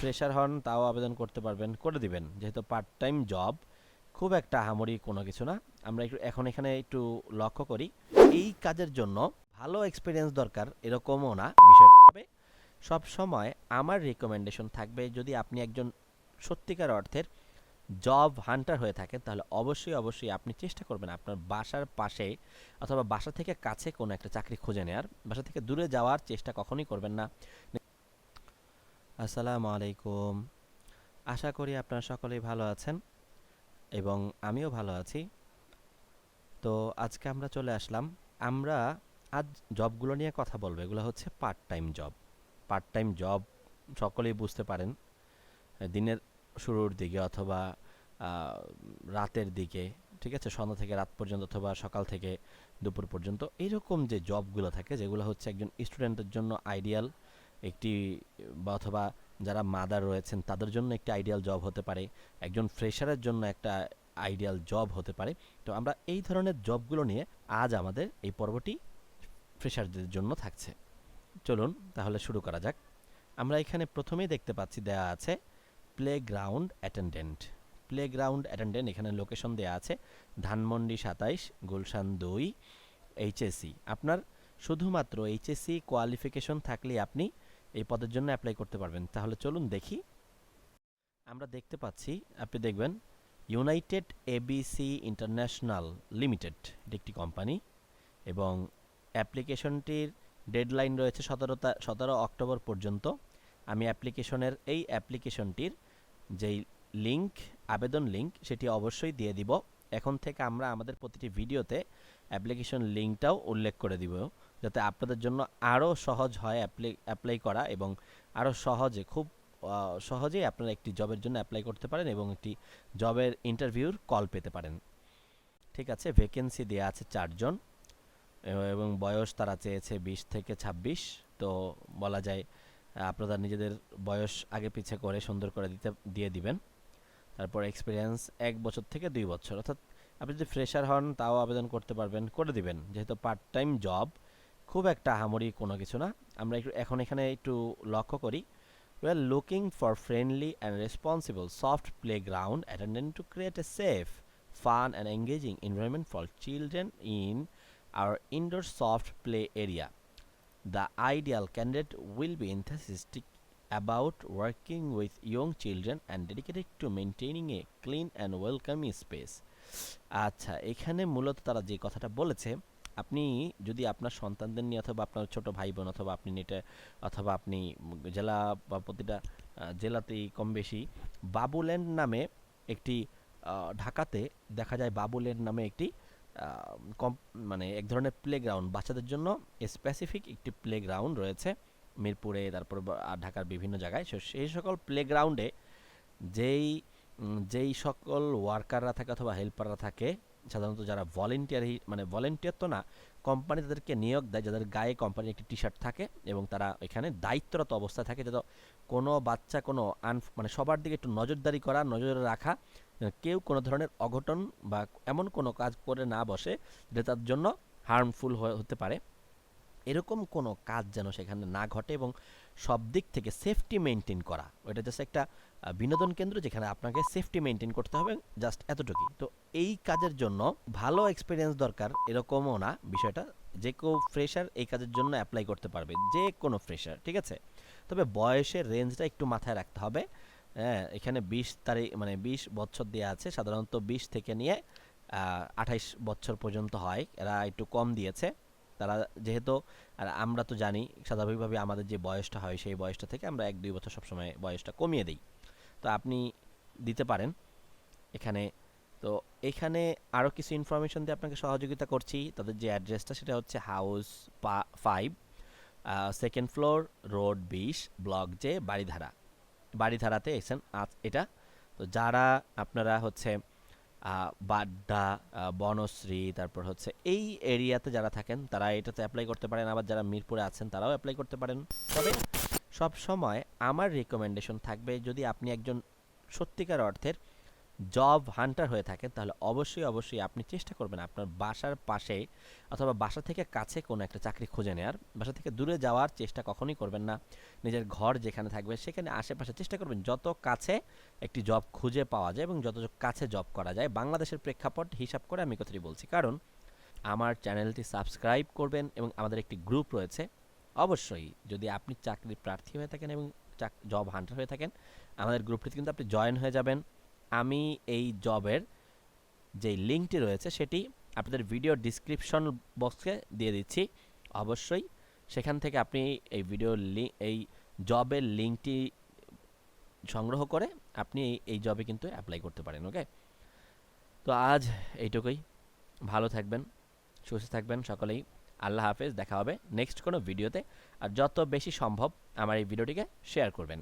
Fresher হন, তাও আবেদন করতে পারবেন, করে দিবেন। যেহেতু পার্ট টাইম জব খুব একটা আহামরি কোনো কিছু না। আমরা একটু, এখন এখানে একটু লক্ষ্য করি, এই কাজের জন্য ভালো এক্সপিরিয়েন্স দরকার এরকমও না বিষয়টা। তবে সব সময় আমার রিকমেন্ডেশন থাকবে, যদি আপনি একজন সত্যিকার অর্থের জব হান্টার হয়ে থাকেন, তাহলে অবশ্যই অবশ্যই আপনি চেষ্টা করবেন আপনার বাসার পাশে অথবা বাসা থেকে কাছে কোনো একটা চাকরি খুঁজে নেওয়ার বাসা থেকে দূরে যাওয়ার চেষ্টা কখনোই করবেন না। আসসালামু আলাইকুম আশা করি আপনারা সকলেই ভালো আছেন এবং আমিও ভালো আছি। তো আজকে আমরা চলে আসলাম, আমরা আজ জবগুলো নিয়ে কথা বলব। এগুলো হচ্ছে part time job part time job সকলেই বুঝতে পারেন, দিনের শুরুর দিকে অথবা রাতের দিকে, ঠিক আছে? সন্ধ্যা থেকে রাত পর্যন্ত অথবা সকাল থেকে দুপুর পর্যন্ত, এরকম যে জবগুলো থাকে, যেগুলো হচ্ছে একজন স্টুডেন্টের জন্য আইডিয়াল একটি, বা অথবা যারা মাদার রয়েছেন, তাদের জন্য একটি আইডিয়াল জব হতে পারে। একজন ফ্রেশারের জন্য একটা আইডিয়াল জব হতে পারে। তো আমরা এই ধরনের জবগুলো নিয়ে আজ আমাদের এই পর্বটি ফ্রেশারদের জন্য থাকছে। চলুন তাহলে শুরু করা যাক। আমরা এখানে প্রথমেই দেখতে পাচ্ছি দেয়া আছে playground attendant playground attendant এখানে লোকেশন দেয়া আছে ধানমন্ডি সাতাইশ, গুলশান দুই এইচএসসি আপনার শুধুমাত্র এইচএসসি কোয়ালিফিকেশন থাকলে আপনি এই পদের জন্য অ্যাপ্লাই করতে পারবেন। তাহলে চলুন দেখি। আমরা দেখতে পাচ্ছি, আপনি দেখবেন ইউনাইটেড এবিসি ইন্টারন্যাশনাল লিমিটেড এটি একটি কোম্পানি এবং অ্যাপ্লিকেশনটির ডেডলাইন রয়েছে সতেরো সতেরো অক্টোবর পর্যন্ত। আমি অ্যাপ্লিকেশনের এই অ্যাপ্লিকেশনটির যেই লিঙ্ক আবেদন লিঙ্ক সেটি অবশ্যই দিয়ে দিব। এখন থেকে আমরা আমাদের প্রতিটি ভিডিওতে অ্যাপ্লিকেশন লিঙ্কটাও উল্লেখ করে দিব। যাতে আপনাদের জন্য আরও সহজ হয় অ্যাপ্লাই অ্যাপ্লাই করা এবং আরও সহজে, খুব সহজেই আপনারা একটি জবের জন্য অ্যাপ্লাই করতে পারেন এবং একটি জবের ইন্টারভিউর কল পেতে পারেন। ঠিক আছে? ভ্যাকেন্সি দেওয়া আছে চারজন এবং বয়স তারা চেয়েছে বিশ থেকে ছাব্বিশ। তো বলা যায় আপনারা নিজেদের বয়স আগে পিছে করে সুন্দর করে দিতে, দিয়ে দিবেন। তারপর এক্সপিরিয়েন্স এক বছর থেকে দুই বছর। অর্থাৎ আপনি যদি ফ্রেশার হন, তাও আবেদন করতে পারবেন, করে দিবেন। যেহেতু পার্ট টাইম জব খুব একটা আহামরি কোনো কিছু না। আমরা একটু, এখন এখানে একটু লক্ষ্য করি। We are looking for friendly and responsible soft playground attendant to create a safe fun and engaging environment for children in our indoor soft play area the ideal candidate will be enthusiastic about working with young children and dedicated to maintaining a clean and welcoming space আচ্ছা এখানে মূলত তারা যে কথাটা বলেছে আপনি যদি আপনার সন্তানদের নিয়ে অথবা আপনার ছোট ভাই বোন অথবা আপনি নেটে, অথবা আপনি জেলা বা প্রতিটা জেলাতেই কম বেশি বাবুল্যান্ড নামে একটি ঢাকাতে দেখা যায় বাবুল্যান্ড নামে একটি কম মানে এক ধরনের প্লেগ্রাউন্ড বাচ্চাদের জন্য স্পেসিফিক একটি প্লেগ্রাউন্ড রয়েছে মিরপুরে, তারপর ঢাকার বিভিন্ন জায়গায়। সেই সকল প্লেগ্রাউন্ডে যেই যেই সকল ওয়ার্কাররা থাকে অথবা হেল্পাররা থাকে সাধারণত যারা ভলেন্টিয়ার মানে ভলেন্টিয়ার তো না কোম্পানি তাদেরকে নিয়োগ দেয়, যাদের গায়ে কোম্পানির একটি টি শার্ট থাকে এবং তারা এখানে দায়িত্বরত অবস্থায় থাকে, যাতে কোনো বাচ্চা, কোনো আন মানে সবার দিকে একটু নজরদারি করা, নজরে রাখা কেউ কোনো ধরনের অঘটন বা এমন কোনো কাজ করে না বসে যেটা তার জন্য হার্মফুল হতে পারে। এরকম কোনো কাজ যেন সেখানে না ঘটে এবং সব দিক থেকে সেফটি মেনটেন করা। ওইটা জাস্ট একটা বিনোদন কেন্দ্র যেখানে আপনাকে সেফটি মেনটেন করতে হবে জাস্ট এতটুকুই। তো এই কাজের জন্য ভালো এক্সপিরিয়েন্স দরকার এরকমও না, বিষয়টা যে কেউ ফ্রেশার এই কাজের জন্য অ্যাপ্লাই করতে পারবে, যে কোনো ফ্রেশার ঠিক আছে? তবে বয়সের রেঞ্জটা একটু মাথায় রাখতে হবে। হ্যাঁ এখানে বিশ তারিখ মানে বিশ বছর দেওয়া আছে, সাধারণত বিশ থেকে নিয়ে আঠাইশ বছর পর্যন্ত হয়। এরা একটু কম দিয়েছে। তারা যেহেতু, আর আমরা তো জানি, স্বাভাবিকভাবে আমাদের যে বয়সটা হয়, সেই বয়সটা থেকে আমরা এক দুই বছর সবসময় বয়সটা কমিয়ে দিই। তো আপনি দিতে পারেন এখানে। তো এখানে আরও কিছু ইনফরমেশন দিয়ে আপনাকে সহযোগিতা করছি। তাদের যে অ্যাড্রেসটা সেটা হচ্ছে house five second floor road বিশ ব্লক যে বাড়িধারা বাড়িধারাতে এসেন এটা। তো যারা আপনারা হচ্ছে বাড্ডা বনশ্রী, তারপর হচ্ছে এই এরিয়াতে যারা থাকেন, তারা এটাতে অ্যাপ্লাই করতে পারেন। আবার যারা মিরপুরে আছেন, তারাও অ্যাপ্লাই করতে পারেন। তবে সব সময় আমার রিকমেন্ডেশন থাকবে যদি আপনি একজন সত্যিকার অর্থের জব হান্টার হয়ে থাকেন, তাহলে অবশ্যই অবশ্যই আপনি চেষ্টা করবেন আপনার বাসার পাশে অথবা বাসা থেকে কাছে কোনো একটা চাকরি খুঁজে নেওয়ার বাসা থেকে দূরে যাওয়ার চেষ্টা কখনোই করবেন না। নিজের ঘর যেখানে থাকবে সেখানে আশেপাশে চেষ্টা করবেন যত কাছে একটি জব খুঁজে পাওয়া যায় এবং যত কাছে জব করা যায়। বাংলাদেশের প্রেক্ষাপট হিসাব করে আমি কথাটি বলছি। কারণ আমার চ্যানেলটি সাবস্ক্রাইব করবেন এবং আমাদের একটি গ্রুপ রয়েছে। অবশ্যই যদি আপনি চাকরির প্রার্থী হয়ে থাকেন এবং জব হান্টার হয়ে থাকেন, আমাদের গ্রুপটিতে কিন্তু আপনি জয়েন হয়ে যাবেন। আমি এই জবের যে লিঙ্কটি রয়েছে সেটি আপনাদের ভিডিও ডিসক্রিপশন বক্সে দিয়ে দিচ্ছি। অবশ্যই সেখান থেকে আপনি এই ভিডিও এই জবের লিঙ্কটি সংগ্রহ করে আপনি এই- এই জবে কিন্তু অ্যাপ্লাই করতে পারেন ওকে তো আজ এইটুকুই। ভালো থাকবেন, সুস্থ থাকবেন সকলেই। আল্লাহ হাফেজ, দেখা হবে নেক্সট কোনো ভিডিওতে আর যত বেশি সম্ভব আমার এই ভিডিওটিকে শেয়ার করবেন।